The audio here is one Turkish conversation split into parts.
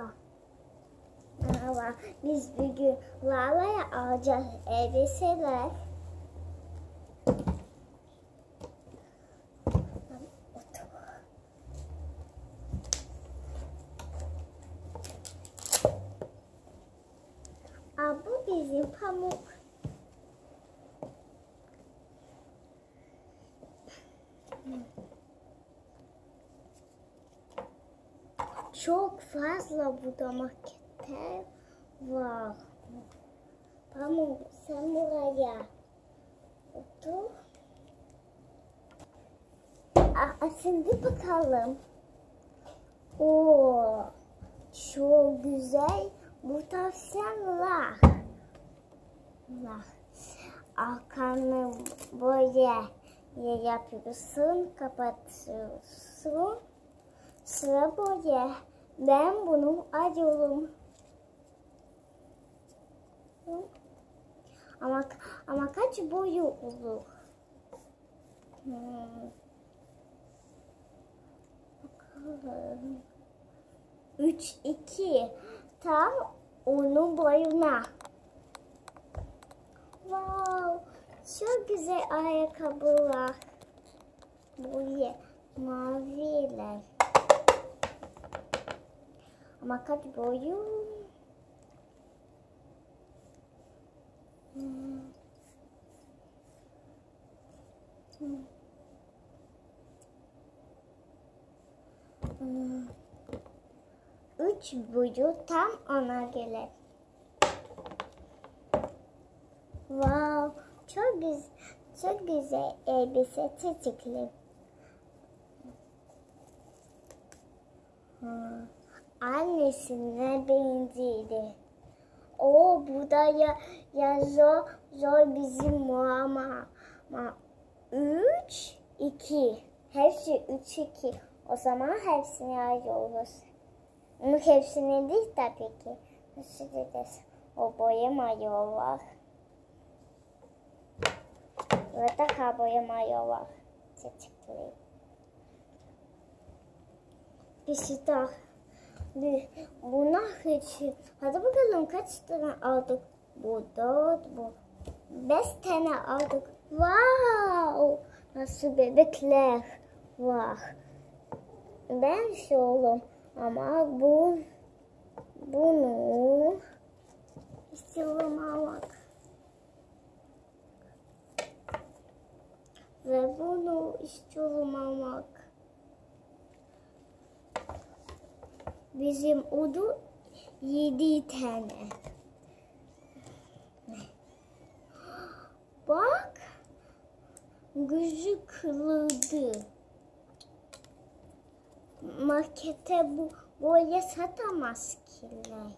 Merhaba. Merhaba. Biz bugün Lala'ya alacağız elbiseler. Aa, bu bizim pamuk. Çok fazla burada maketler var. Pamuk sen buraya otur. Aa, şimdi bakalım. Oo, çok güzel bu. Var. Arkanı böyle yapıyorsun, kapatıyorsun. Sıra böyle. Ben bunu alıyorum. Ama ama kaç boyu olur? Hmm. Bakalım. 3 2 tam onun boyuna. Wow! Çok güzel ayakkabılar. Böyle maviler. Ama kaç boyu? Hmm. Hmm. Hmm. Üç boyu tam ona göre. Wow, çok güzel, çok güzel elbise çiçekli. Hmm. Annesine benzedi. O bu da ya, ya zor, zor bizim mama. Ma, üç, iki. Hepsi üç, iki. O zaman hepsini ayırıyoruz. Ama hepsini değil tabii ki. Nasıl diyeceğiz? O boyamıyorlar. Ve daha boyamıyorlar. Çiçekli. Bir şey daha. Buna hiç. Hadi bakalım kaç tane aldık? Bu dört, bu beş tane aldık. Wow! Nasıl bebekler var. Ben şoğlum ama bu bunu istiyorum almak. Ve bunu istiyorum almak. Bizim odu yedi tane. Bak. Gözü kırıldı. Markete bu böyle satamaz kiler.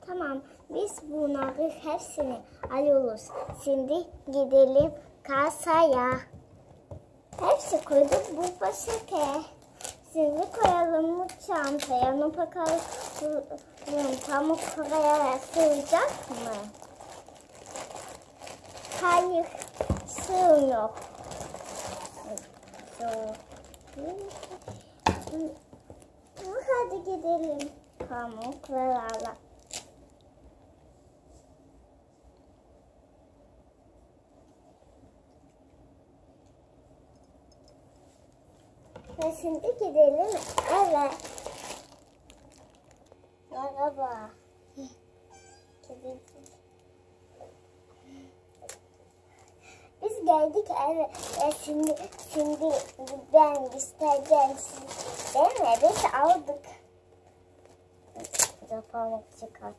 Tamam. Biz bunları hepsini alıyoruz. Şimdi gidelim kasaya. Hepsi koyduk bu poşete. Şimdi koyalım bu çantaya. Onu bakalım pamuk buraya sığacak mı? Hayır, sığmıyor. Hadi gidelim. Pamuk ve. Ve şimdi gidelim eve. Merhaba. Biz geldik eve. E şimdi, şimdi ben değil mi? Biz aldık. Pamuk çıkart.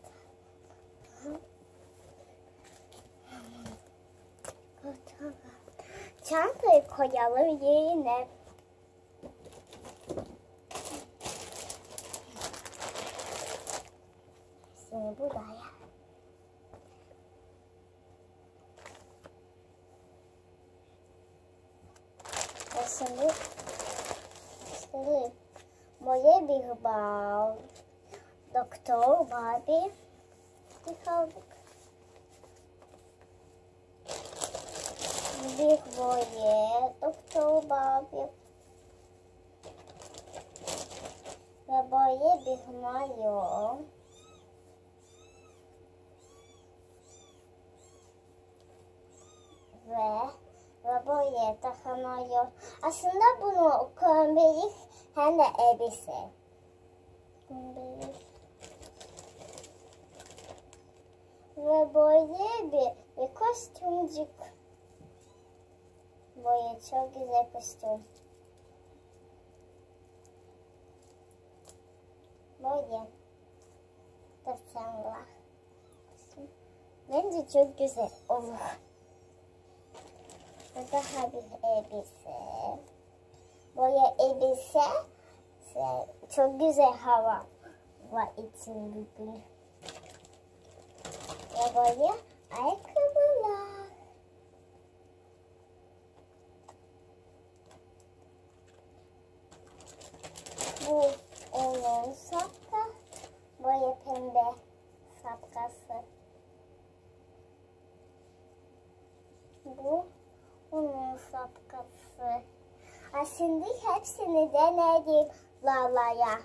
Çantayı koyalım yerine. Seni buraya. Ve şimdi işte böyle bir bal. Doktor Barbie kaldık. Bir böyle doktor Barbie böyle bir mayo. Ve ve daha mayo. Aslında bunu kömbelik hem de elbise. Ve böyle bir, bir kostümcük. Böyle çok güzel kostüm. Böyle. Tasarlar. Bence çok güzel olur. Daha bir elbise. Böyle elbise şey, çok güzel hava var için bugün. Ve böyle ayakkabılar. Bu onun şapka. Böyle pembe şapkası. Bu onun şapkası. Ha, Şimdi hepsini denedim Lala'ya.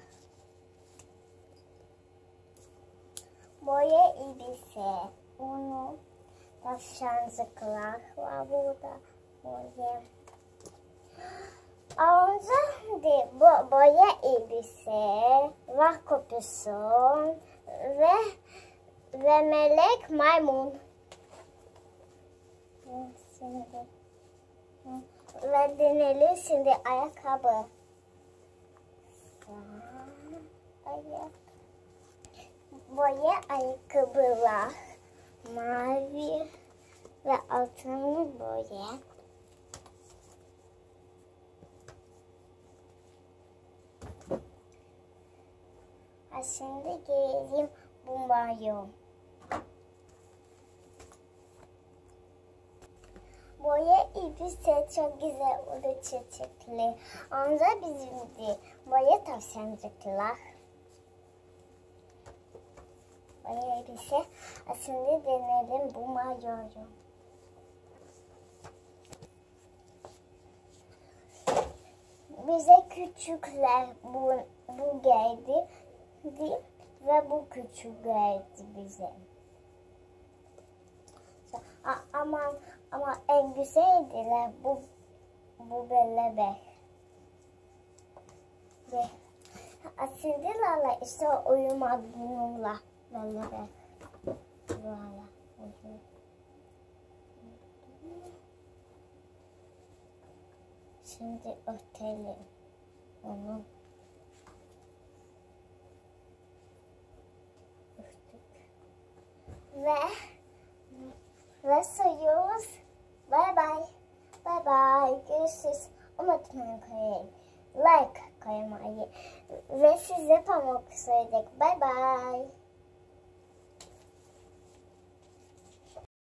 Boya elbise. Onu taşancıklar var burada. Boya. Önce de bu boya elbise, var kopusu ve ve melek maymun. Şimdi ve denelim şimdi ayakkabı. Ayak. Boya ayakkabılar. Mavi ve altını boya. Şimdi gelelim bu Boya elbise çok güzel oldu çiçekli. Onda bizim de boya tavşancıklar. Boya. Ha, Şimdi denelim bu mayoyu. Bize küçükler bu, bu geldi Di- ve bu küçük geldi bize. Ama ama en güzeldiler bu bu bebek. Ve asildilerle işte uyumadı bununla. Böyle uyuyor. Şimdi örtelim onu. Örttük. Ve ve sayıyoruz. Bye bye. Bye bye. Görüşürüz. Unutmayın koyayım. Like koymayı. Ve size pamuk söyledik. Bye bye.